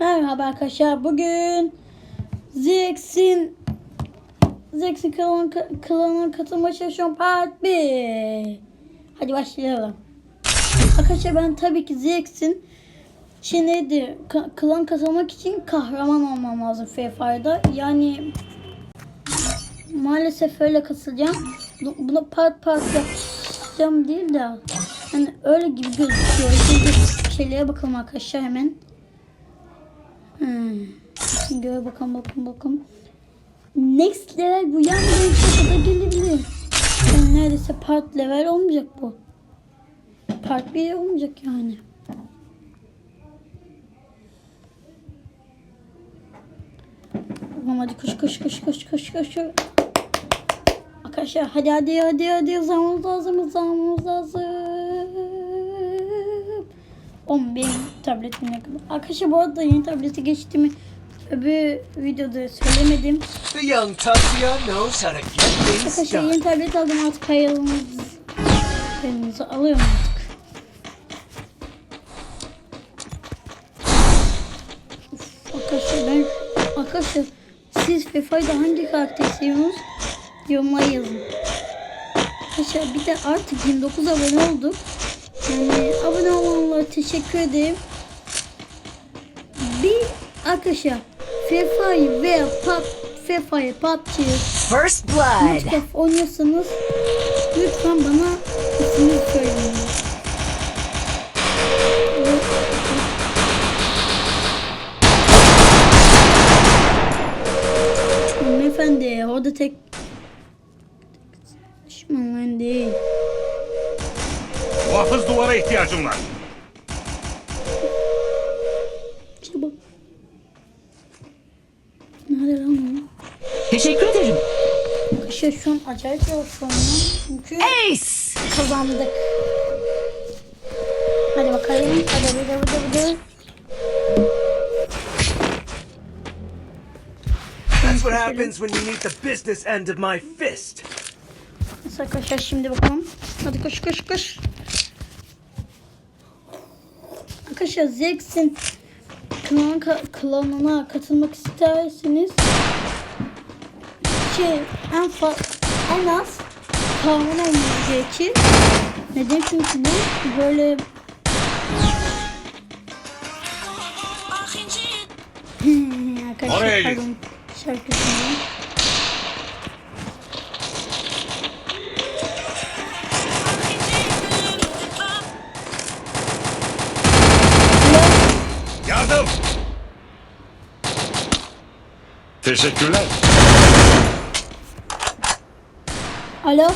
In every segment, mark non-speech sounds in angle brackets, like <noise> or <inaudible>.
Merhaba arkadaşlar. Bugün Zex'in Zex'in klanına, klanına katılma çalışıyorum part 1. Hadi başlayalım. Arkadaşlar ben tabii ki Zex'in şey neydi? Klan katılmak için kahraman olmam lazım FFR'da. Yani maalesef öyle katılacağım. Bu- Buna part part yapacağım değil de yani öyle gibi gözüküyor. Şimdi şeylere bakalım arkadaşlar hemen. Göre bakalım bakalım bakalım. Next level bu yani kadar gelebilir. Yani neredeyse part level olmayacak bu. Part 1 olmayacak yani. Tamam hadi koş koş koş koş koş koş. Arkadaşlar hadi hadi hadi hadi zamımız lazım zamımız lazım. Oğlum benim tabletim ne kadar. Arkadaşlar bu arada yeni tablete geçtiğimi öbür videoda söylemedim. The young Tatsuya knows how to get things Arkadaşlar done. yeni tablet aldım artık hayalımız. Elinizi alıyorum artık. Uf, arkadaşlar ben arkadaşlar siz FIFA'da hangi karakteri seviyorsunuz? Yorumlara yazın. Arkadaşlar bir de artık 29 abone olduk. Yani abone olanlara teşekkür ederim. Bir arkadaşlar FIFA'yı veya PUB, FIFA'yı PUBG'yi First blood. Minecraft oynuyorsanız lütfen bana ismini söyleyin. Hanımefendi orada tek düşmanların değil. Muhafız duvara ihtiyacım var. Arkadaşlar şu an acayip yorulmuşum. Çünkü Ace. kazandık. Hadi bakalım. Hadi hadi hadi hadi. That's what happens when you need the business end of my fist. Neyse arkadaşlar şimdi bakalım. Hadi koş koş koş. Arkadaşlar Zex'in klan, klanına katılmak isterseniz şey en fa en az kahraman olmanız gerekir. Neden? Çünkü bu böyle Arkadaşlar Oraya git. pardon şarkısını. Yardım! Teşekkürler. Alo.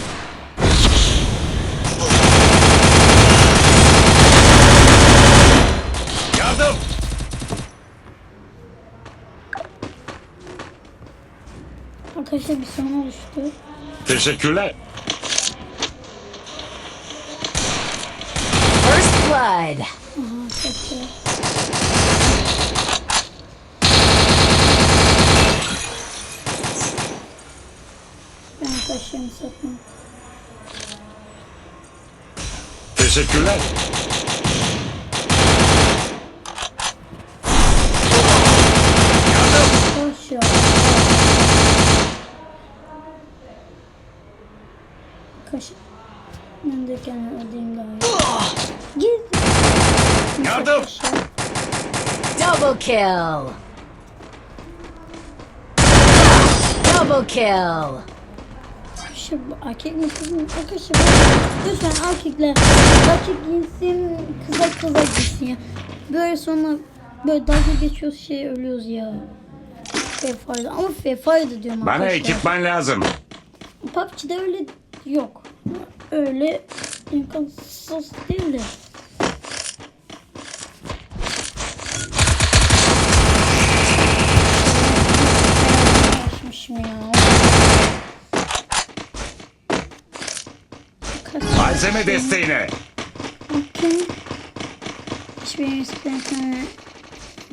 Yardım! Arkadaşlar bir sorun oluştu. Teşekkürler. First blood. Aha çok güzel. Satmam. Teşekkürler. Boş ya. Kaş. Ben de kendime ödeyeyim daha iyi. Git. Yardım! Double kill. Double kill. Arkadaşlar bu erkek mi kız mı? Arkadaşlar lütfen erkekler erkek giysin kızlar kızlar giysin ya. Böyle sonra böyle dalga geçiyoruz şey ölüyoruz ya. Fefayda ama Fefayda diyorum Bana arkadaşlar. ekipman lazım. PUBG'de öyle yok. Öyle imkansız değil de. Malzeme desteğine. Bakın. Hiçbir eskiden bir tane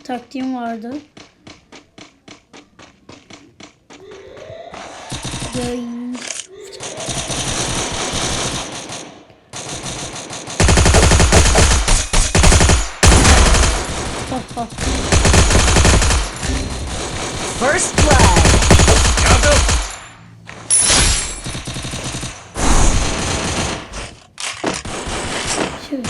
taktiğim vardı. Yayın. Ha ha. First blood. Yardım. Şöyle.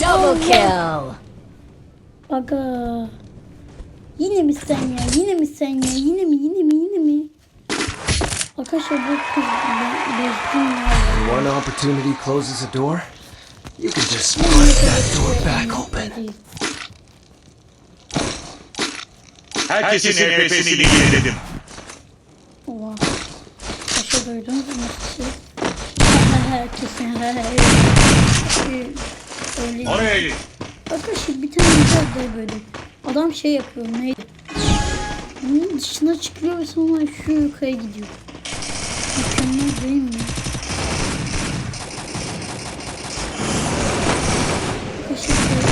Double kill. Aga. Yine mi sen ya? Yine mi sen ya? Yine mi? Yine mi? Yine mi? Arkadaşlar bu kız ben bezdim ya. One opportunity closes a door. You can just bust that door back open. Herkesin nefesini yeniledim. Oha. Başa duydunuz mu siz? Herkesin her her. Oraya git. Arkadaşlar bir tane güzel de böyle. Adam şey yapıyor neydi? Bunun dışına çıkıyor ve sonra şu yukarı gidiyor. Mükemmel değil mi? Arkadaşlar böyle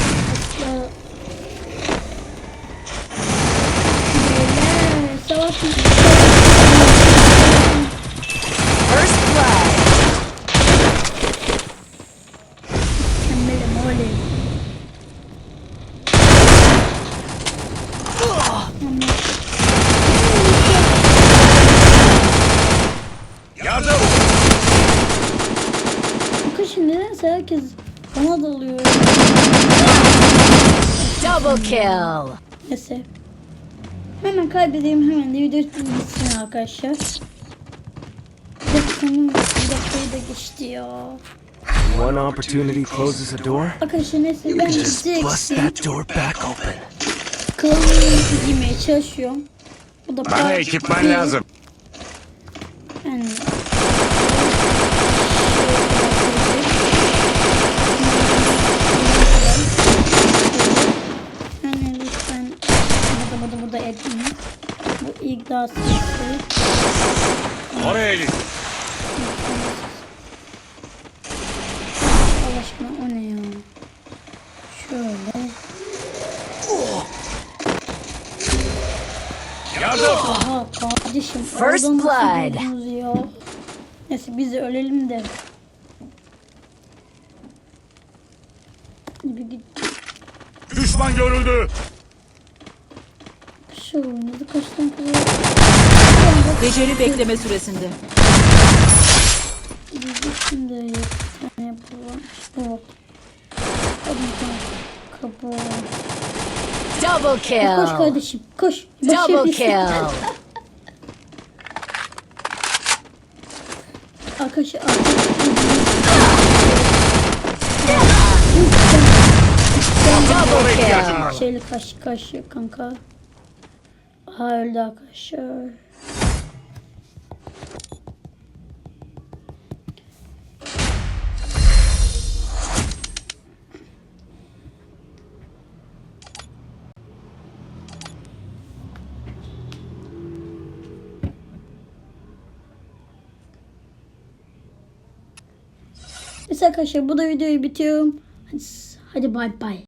Beyler, savaş mı? First blood. Mükemmelim oley. Yardım. Arkadaşlar nedense herkes bana dalıyor. Double kill. Neyse. Hemen kaybedeyim hemen de video bitsin arkadaşlar. Bir dakikanın bir dakikayı da geçti ya. One opportunity closes a door. Arkadaşlar neyse ben just bust that door back open. Klanımı giymeye çalışıyorum. Bu da Bana ekipman lazım. Yani lütfen burada burada burada ekleyin. Bu ilk daha sesli. Oraya git. Allah aşkına o ne ya? Şöyle. Yardım. Aha kardeşim. First nasıl blood. ya? Neyse biz de ölelim de. Bir git. Düşman görüldü. Şu oynadı kaç tane kadar. Beceri bekleme süresinde. Tane yapalım. Bu. Double Koş kill. kardeşim koş. Double kill. <laughs> Var. Şeyle karşı karşı kanka. Aha öldü arkadaşlar. Neyse arkadaşlar bu da videoyu bitiyorum. Hadi, hadi bay bay.